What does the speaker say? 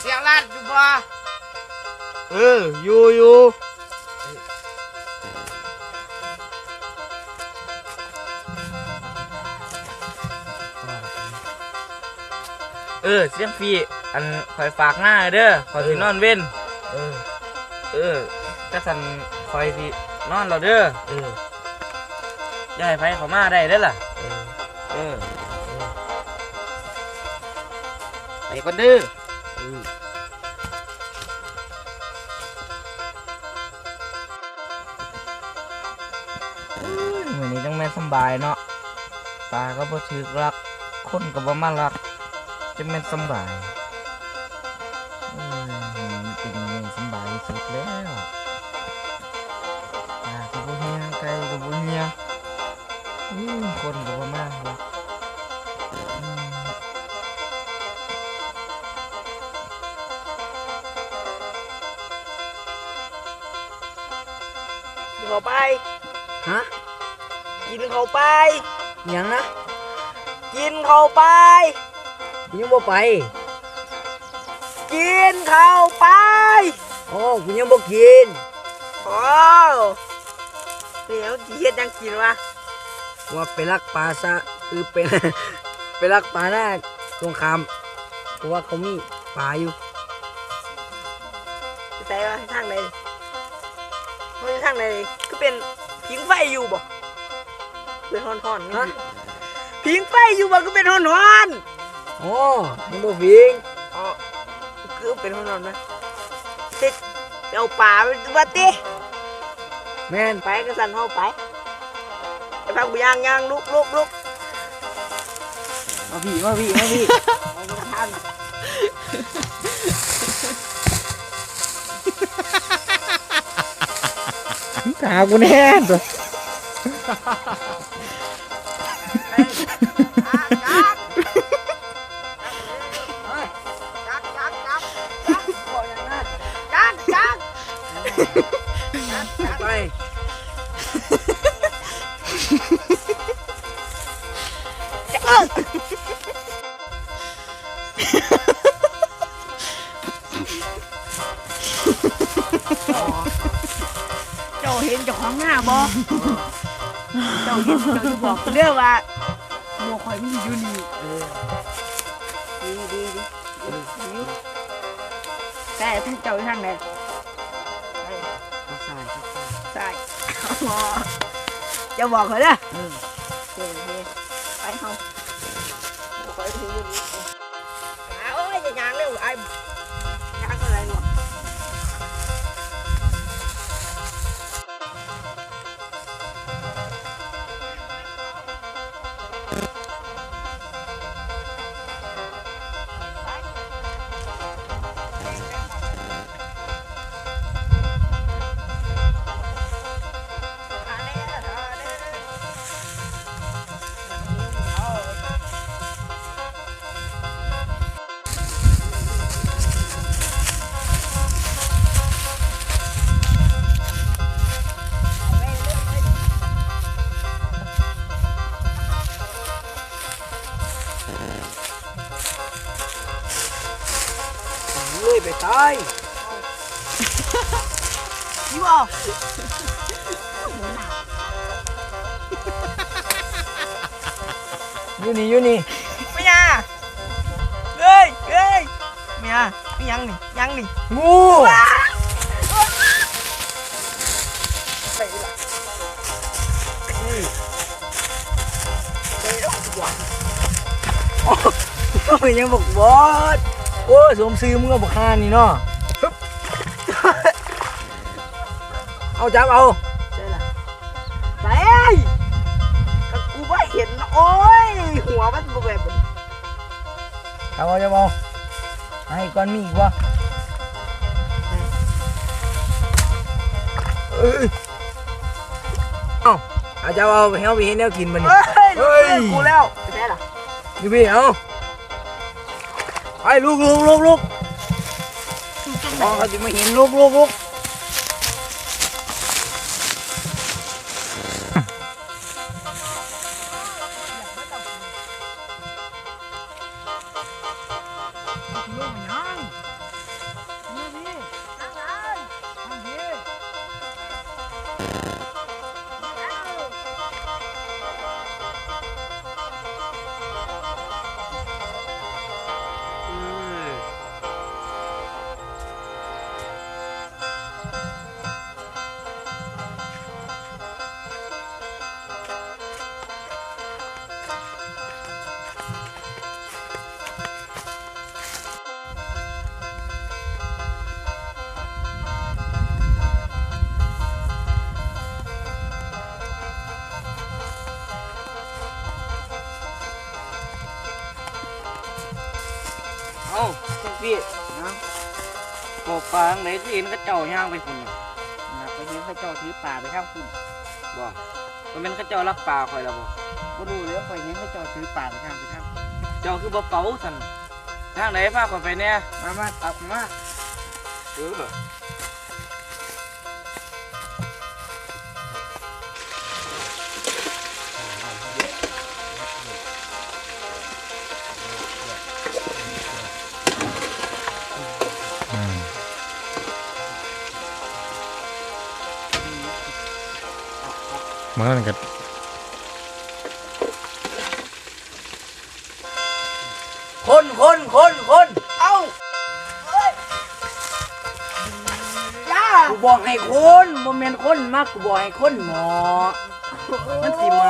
เสียงลาดอยู่บ่เอออยู่อยู่เออเสียงพี่อันคอยฝากหน้าเด้อคอยสินอนเว้นเออ เออจักสันคอยสินอนเราเด้อเอออย่าให้ไผเข้ามาได้เด้อล่ะ เออ เออ ไปก่อนเด้อ เออมื้อนี้จังแม่สบายเนาะปลาก็บ่ถึกรัก คนก็บ่มารักจังแม่สบายเอ้ยมันเป็นมื้อสบายสุดแล้วปลาก็บ่เฮียไก่ก็บ่เฮียคนก็บ่มารักอืมกินเข้าไป ฮะ กินเข้าไปหยังนะ กินเข้าไปกูยังบ่ไป กินเข้าไป โอ้กูยังบ่กิน โอ้เดี๋ยวจีเฮ็ดหยังกินวะว่าไปรักปลาซะเออเป็นไปรักปลาหน้าตรงคามเพราะว่าเขามีปลาอยู่ไปใส่ว่าทางไหนเขาอยู่ทางไหนก็เป็น พิงไฟอยู่บ่เป็นฮอนๆฮะพิงไฟอยู่บ่ก็เป็นฮอนโอ้ยังบ่ฟิงๆอ๋อคือเป็นฮอนๆไหมเด็กเอาป่าไปวัดติแม่นไปก็สั่นเข้าไปไอ้พักบุยางยางลุกลุกลุกมาพี่มาพี่มาพี่เอาไปทัน ขากูแน่ตัวจัก ห็นเจ้าของหน้าบ่เจ้าเห็นเจ้าจะบอกเรื่องว่าหมัวคอยมีอยู่นี่เออดีดีดีดีแต่ท่านเจ้าอยู่ทางไหนมาใส่ใช่อ๋อจะบอกเขาเด้อเออโอเคไปเฮาคอยถืออยู่นี่หาโอ้ยจะยางเร็วไอ้ เลื่อยไปตายยี่บ่อยู่นี่อยู่นี่ไม่ ยาเฮ้ยเฮ้ยไม่ยาไม่ยังนี่ยังนี่งูไปละไปแล้วกว่าก็ยังบอกบอสโอ้สวมซื้อมึงก็บอกคานี่เนาะฮึบเอาจับเอาใช่ละไปก็กูว่าเห็นโอ้ยหัวมันแบบจับเอาจับเอาให้ก่อนมีอีกวะเอ้ยเอาเอาจับเอาไปเอาไปเห็นแนวกินมันนี่เฮ้ยกูแล้วใช่ละนี่พี่เอา ไปลูกลูกลูกลูกอ๋อเขาจะไม่เห็นลูกลูกลูก เอ้าจังพี่นะปอกปลาไหนที่เห็นเขาเจ้าย่างไปคุณน่ะอยากไปเห็นพระเจ้าถือป่าไปข้างคุณบ่มันเป็นเขาเจ้ารักปลาคอยแล้วบ่ก็ดูแล้วคอยเห็นพระเจ้าถือป่าไปข้างไปข้างเจ้าคือบ่เป๋าสั่นทางไหนพาข่อยไปเนี่ยมามาตับมาเออ มันก็คนคนคนคนเอ้าเอ้ยย่ากูบอกให้คนบ่แม่นคนมากกูบอกให้คนหมอมันสิไหม